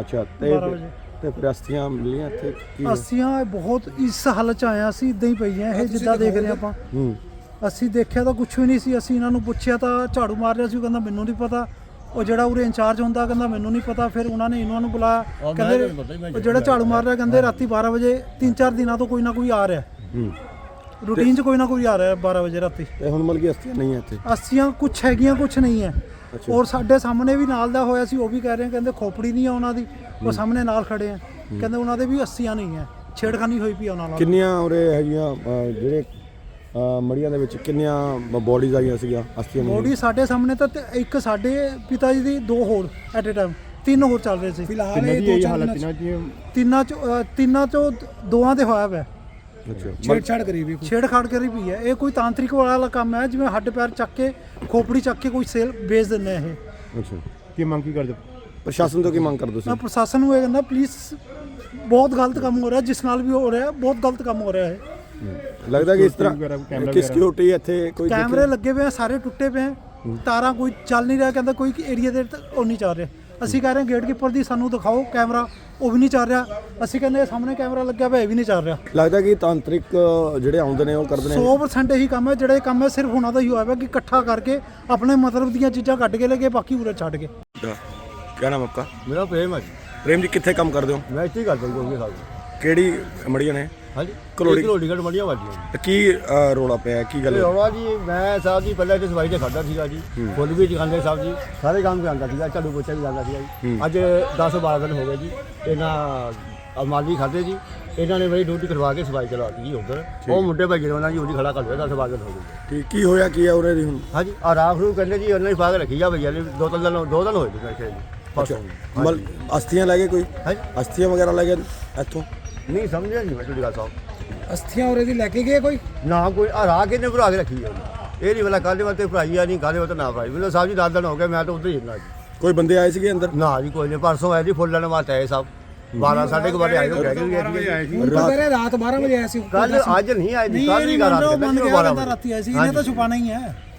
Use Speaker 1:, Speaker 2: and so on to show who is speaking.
Speaker 1: ਅੱਛਾ ਤੇ
Speaker 2: 12 ਵਜੇ।
Speaker 1: ਤੇ ਫਿਰ ਅਸਥੀਆਂ ਮਿਲੀਆਂ ਇੱਥੇ? ਕੀ
Speaker 2: ਅਸੀਂ ਬਹੁਤ ਇਸ ਹਾਲਤ ਚ ਆਇਆ ਸੀ ਇਦਾਂ ਹੀ ਪਈਆਂ ਇਹ ਜਿੱਦਾਂ ਦੇਖ ਰਹੇ ਆਪਾਂ।
Speaker 1: ਹੂੰ।
Speaker 2: ਅਸੀਂ ਦੇਖਿਆ ਤਾਂ ਕੁਝ ਵੀ ਨਹੀਂ ਸੀ ਅਸੀਂ ਇਹਨਾਂ ਨੂੰ ਪੁੱਛਿਆ ਤਾਂ ਝਾੜੂ ਮਾਰ ਰਿਹਾ ਸੀ ਉਹ ਕਹਿੰਦਾ ਮੈਨੂੰ ਨਹੀਂ ਪਤਾ। ਉਹ ਜਿਹੜਾ ਉਰੇ ਇੰਚਾਰਜ ਹੁੰਦਾ ਕਹਿੰਦਾ ਮੈਨੂੰ ਨਹੀਂ ਪਤਾ। ਫਿਰ ਉਹਨਾਂ ਨੇ ਇਹਨਾਂ ਨੂੰ ਬੁਲਾਇਆ ਕਹਿੰਦੇ ਉਹ ਜਿਹੜਾ ਝਾੜੂ ਮਾਰ ਰਿਹਾ ਕਹਿੰਦੇ ਰਾਤੀ 12 ਵਜੇ ਤਿੰਨ ਚਾਰ ਦਿਨਾਂ ਤੋਂ ਕੋਈ ਨਾ ਕੋਈ ਆ ਰਿਹਾ।
Speaker 1: ਹੂੰ।
Speaker 2: ਰੂਟੀਨ 'ਚ ਕੋਈ ਨਾ ਕੋਈ ਆ ਰਿਹਾ 12 ਵਜੇ ਰਾਤੀ।
Speaker 1: ਤੇ ਹੁਣ ਮਤਲਬ ਕਿ ਅਸਥੀਆਂ ਨਹੀਂ ਹੈ ਇੱਥੇ?
Speaker 2: ਅਸੀਆਂ ਕੁਝ ਹੈਗੀਆਂ ਕੁਝ ਨਹੀਂ ਹੈ। ਔਰ ਸਾਡੇ ਸਾਹਮਣੇ ਵੀ ਨਾਲ ਦਾ ਹੋਇਆ ਸੀ ਉਹ ਵੀ ਕਹਿ ਰਹੇ ਆ, ਕਹਿੰਦੇ ਖੋਪੜੀ ਨਹੀਂ ਆ ਉਹਨਾਂ ਦੀ ਉਹ ਸਾਹਮਣੇ ਨਾਲ ਖੜੇ ਆ। ਕਹਿੰਦੇ ਉਹਨਾਂ ਦੇ ਵੀ ਅਸੀਆਂ ਨਹੀਂ ਹੈ ਛੇੜਖਾਨੀ ਹੋਈ ਪਈ ਆ ਉਹਨਾਂ ਨਾਲ।
Speaker 1: ਕਿੰਨੀਆਂ ਉਰੇ ਹੈਗੀਆਂ ਜਿਹੜੇ ਮੜੀਆਂ ਦੇ ਵਿੱਚ ਕਿੰਨੀਆਂ ਬੋਡੀਜ਼ ਆਈਆਂ ਸੀਗੀਆਂ ਅਸਥੀਆਂ ਨਹੀਂ
Speaker 2: ਬੋਡੀ ਸਾਡੇ ਸਾਹਮਣੇ ਤਾਂ ਇੱਕ ਸਾਡੇ ਪਿਤਾ ਜੀ ਦੀ ਦੋ ਹੋਰ ਐਟ ਅ ਟਾਈਮ ਤਿੰਨ ਹੋਰ ਚੱਲ ਰਹੇ ਸੀ।
Speaker 3: ਫਿਲਹਾਲ ਇਹ ਦੋ ਚ
Speaker 2: ਤਿੰਨਾਂ ਚ ਤਿੰਨਾਂ ਚੋਂ ਦੋਆਂ ਦੇ ਹੋਇਆ ਵੈ
Speaker 1: ਅੱਛਾ।
Speaker 3: ਛੇੜਛਾੜ ਕਰੀ ਵੀ
Speaker 2: ਛੇੜਖਾੜ ਕਰੀ ਪਈ ਹੈ। ਇਹ ਕੋਈ ਤਾਂਤਰਿਕ ਵਾਲਾ ਕੰਮ ਹੈ ਜਿਵੇਂ ਹੱਡ ਪੈਰ ਚੱਕ ਕੇ ਖੋਪੜੀ ਚੱਕ ਕੇ ਕੋਈ ਸੇਲ ਵੇਚ ਦਿੰਦੇ ਆ ਇਹ।
Speaker 1: ਅੱਛਾ।
Speaker 3: ਕੀ ਮੰਗ ਕੀ ਕਰਦੇ?
Speaker 1: ਪ੍ਰਸ਼ਾਸਨ ਤੋਂ ਕੀ ਮੰਗ ਕਰਦੇ
Speaker 2: ਮੈਂ
Speaker 1: ਤੁਸੀਂ
Speaker 2: ਪ੍ਰਸ਼ਾਸਨ ਨੂੰ ਇਹ ਕਹਿੰਦਾ ਪਲੀਜ਼ ਬਹੁਤ ਗਲਤ ਕੰਮ ਹੋ ਰਿਹਾ ਜਿਸ ਨਾਲ ਵੀ ਹੋ ਰਿਹਾ ਬਹੁਤ ਗਲਤ ਕੰਮ ਹੋ ਰਿਹਾ ਹੈ।
Speaker 1: ਲੱਗਦਾ ਕਿ ਇਸ
Speaker 3: ਵਗੈਰਾ,
Speaker 1: ਤਰ੍ਹਾਂ
Speaker 3: ਕੈਮਰਾ
Speaker 1: ਕਿ
Speaker 3: ਵਗੈਰਾ।
Speaker 1: ਸਿਕਿਉਰਿਟੀ ਇੱਥੇ ਕੋਈ ਦੇਖੇ-
Speaker 2: ਕੈਮਰੇ ਲੱਗੇ ਹੋਏ ਆ ਸਾਰੇ ਟੁੱਟੇ ਪਏ ਆ। ਤਾਰਾਂ ਕੋਈ ਚੱਲ ਨਹੀਂ ਰਿਹਾ ਕਹਿੰਦਾ ਕੋਈ ਏਰੀਆ ਦੇ ਉਹ ਨਹੀਂ ਚੱਲ ਰਿਹਾ। ਅਸੀਂ ਕਹਿ ਰਹੇ ਗੇਟਕੀਪਰ ਦੀ ਸਾਨੂੰ ਦਿਖਾਓ ਕੈਮਰਾ ਉਹ ਵੀ ਨਹੀਂ ਚੱਲ ਰਿਹਾ। ਅਸੀਂ ਕਹਿੰਦੇ ਇਹ ਸਾਹਮਣੇ ਕੈਮਰਾ ਲੱਗਿਆ ਹੋਇਆ ਇਹ ਵੀ ਨਹੀਂ ਚੱਲ ਰਿਹਾ।
Speaker 1: ਲੱਗਦਾ ਕਿ ਤਾਂਤਰਿਕ ਜਿਹੜੇ ਆਉਂਦੇ ਨੇ ਉਹ ਕਰਦੇ ਨੇ।
Speaker 2: 100% ਇਹੀ ਕੰਮ ਹੈ ਜਿਹੜਾ ਇਹ ਕੰਮ ਹੈ ਸਿਰਫ ਉਹਨਾਂ ਦਾ ਹੀ ਹੋਇਆ ਵਾ ਕਿ ਇਕੱਠਾ ਕਰਕੇ ਆਪਣੇ ਮਤਲਬ ਦੀਆਂ ਚੀਜ਼ਾਂ ਕੱਢ ਕੇ ਲੈ ਗਏ ਬਾਕੀ ਉਰੇ ਛੱਡ ਕੇ
Speaker 1: ਕੀ ਨਾਮ ਆਪਕਾ?
Speaker 4: ਮੇਰਾ ਪ੍ਰੇਮ ਹੈ ਜੀ।
Speaker 1: ਪ੍ਰੇਮ ਜੀ ਕਿੱਥੇ ਕੰਮ ਕਰਦੇ ਹੋ?
Speaker 4: ਮੈਂ ਇੱਥੇ ਹੀ ਕਰਦਾ ਜੀ
Speaker 1: ਕਿਹੜੀ ਮੜੀਆਂ ਨੇ?
Speaker 4: ਹਾਂਜੀ
Speaker 1: ਘਲੋੜੀ-
Speaker 4: ਘਲੋੜੀ ਘਟ ਮੜੀਆਂ ਵਾਜੀਆਂ
Speaker 1: ਤੇ ਕੀ ਅਹ, ਰੌਲਾ ਪਿਆ ਕੀ ਗੱਲ ਹੋਈ?
Speaker 4: ਰੌਲਾ ਜੀ ਮੈਂ ਸਾਹਿਬ ਜੀ ਪਹਿਲਾਂ ਇੱਥੇ ਸਵਾਈ ਤੇ ਖੜਦਾ ਸੀਗਾ ਜੀ ਫੁੱਲ ਵੀ ਚਕਾਉਂਦੇ ਸਾਹਿਬ ਜੀ ਸਾਰੇ ਕੰਮ ਜਾਂਦਾ ਸੀਗਾ ਝਾੜੂ ਪੋਚਾ ਵੀ ਜਾਂਦਾ ਸੀਗਾ ਜੀ। ਅੱਜ 10 12 ਦਿਨ ਹੋ ਗਏ ਜੀ ਇਹਨਾਂ ਅਮਾਲੀ ਖਾਦੇ ਜੀ ਇਹਨਾਂ ਨੇ ਮੇਰੀ ਡਿਊਟੀ ਕਰਵਾ ਕੇ ਸਵਾਈ ਚਲਾਤੀ ਜੀ ਉਧਰ। ਉਹ ਮੁੰਡੇ ਭਾਈ ਜਿਹੜਾ ਜੀ ਉਹਦੀ ਖੜਾ ਕਰ ਲਿਆ 10 12 ਦਿਨ ਹੋ ਗਏ
Speaker 1: ਠੀਕ ਕੀ ਹੋਇਆ ਕੀ ਹੈ ਉਰੇ ਦੀ ਹੁਣ?
Speaker 4: ਹਾਂਜੀ ਆ ਰਾਖ ਨੂੰ ਕਹਿੰਦੇ ਜੀ ਉਹਨਾਂ ਪਾ ਕੇ ਰੱਖੀ ਜਾ ਭਈਆ ਨੇ ਦੋ ਤਿੰਨ ਦਿਨ ਦੋ ਦਿਨ ਹੋਏ ਜੀ। ਮੈਂ ਕਿਹਾ ਜੀ ਪਰਸੋਂ
Speaker 1: ਮਲ ਅਸਥੀਆਂ ਲੈ ਗਏ ਕੋਈ?
Speaker 4: ਹਾਂਜੀ।
Speaker 1: ਅਸਥੀਆਂ ਵਗੈਰਾ ਲੈ ਗਏ ਇੱਥੋਂ?
Speaker 4: ਨਹੀਂ ਸਮਝਿਆ ਨਹੀਂ ਮੈਂ ਤੁਹਾਡੀ ਗੱਲ ਸਾਹਿਬ
Speaker 3: ਅਸਥੀਆਂ ਉਰੇ ਦੀ ਲੈ ਕੇ ਗਏ ਕੋਈ?
Speaker 4: ਨਾ ਕੋਈ ਆ ਰਾਹ ਕਿਨੇ ਭਰਾ ਕੇ ਰੱਖੀ ਹੈ ਉਹਨੇ। ਇਹ ਨਹੀਂ ਵਾਲਾ ਕੱਲ੍ਹ ਵਾਤੇ ਭਰਾਈ ਆ ਨਹੀਂ ਕਾਹਦੇ ਵਾਤੇ ਨਾ ਭਰਾਈ। ਮੈਨੂੰ ਸਾਹਿਬ ਜੀ ਦਸ ਦਿਨ ਹੋ ਗਏ ਮੈਂ ਤਾਂ ਉੱਧਰ ਹੀ ਜੀ।
Speaker 1: ਕੋਈ ਬੰਦੇ ਆਏ ਸੀਗੇ ਅੰਦਰ?
Speaker 4: ਨਾ ਜੀ ਕੋਈ ਨਹੀਂ ਪਰਸੋਂ ਆਏ ਜੀ ਫੁੱਲ ਲੈਣ ਵਾਸਤੇ ਆਏ ਸਭ। 12 ਸਾਢੇ ਕੁ ਵਜੇ ਆਏ ਹੋ ਗਏ ਜੀ
Speaker 3: ਹੁਣ ਤਾਂ ਕਹਿੰਦੇ ਰਾਤ 12 ਵਜੇ ਆਇਆ ਸੀ।
Speaker 4: ਕੱਲ ਅੱਜ ਨਹੀਂ ਆਏ ਜੀ ਕੱਲ ਵੀ
Speaker 2: ਮੰਨ
Speaker 4: ਰਾਤ
Speaker 2: ਲਓ
Speaker 4: ਕਹਿੰਦੇ
Speaker 2: ਮੰਨ
Speaker 4: ਸੀ
Speaker 2: ਗਿਆ
Speaker 4: 12
Speaker 2: ਕਹਿੰਦਾ ਰਾਤੀ ਆਏ ਸੀ ਇਹਨੇ ਤਾਂ ਛੁਪਾਣਾ ਹੀ ਹੈ।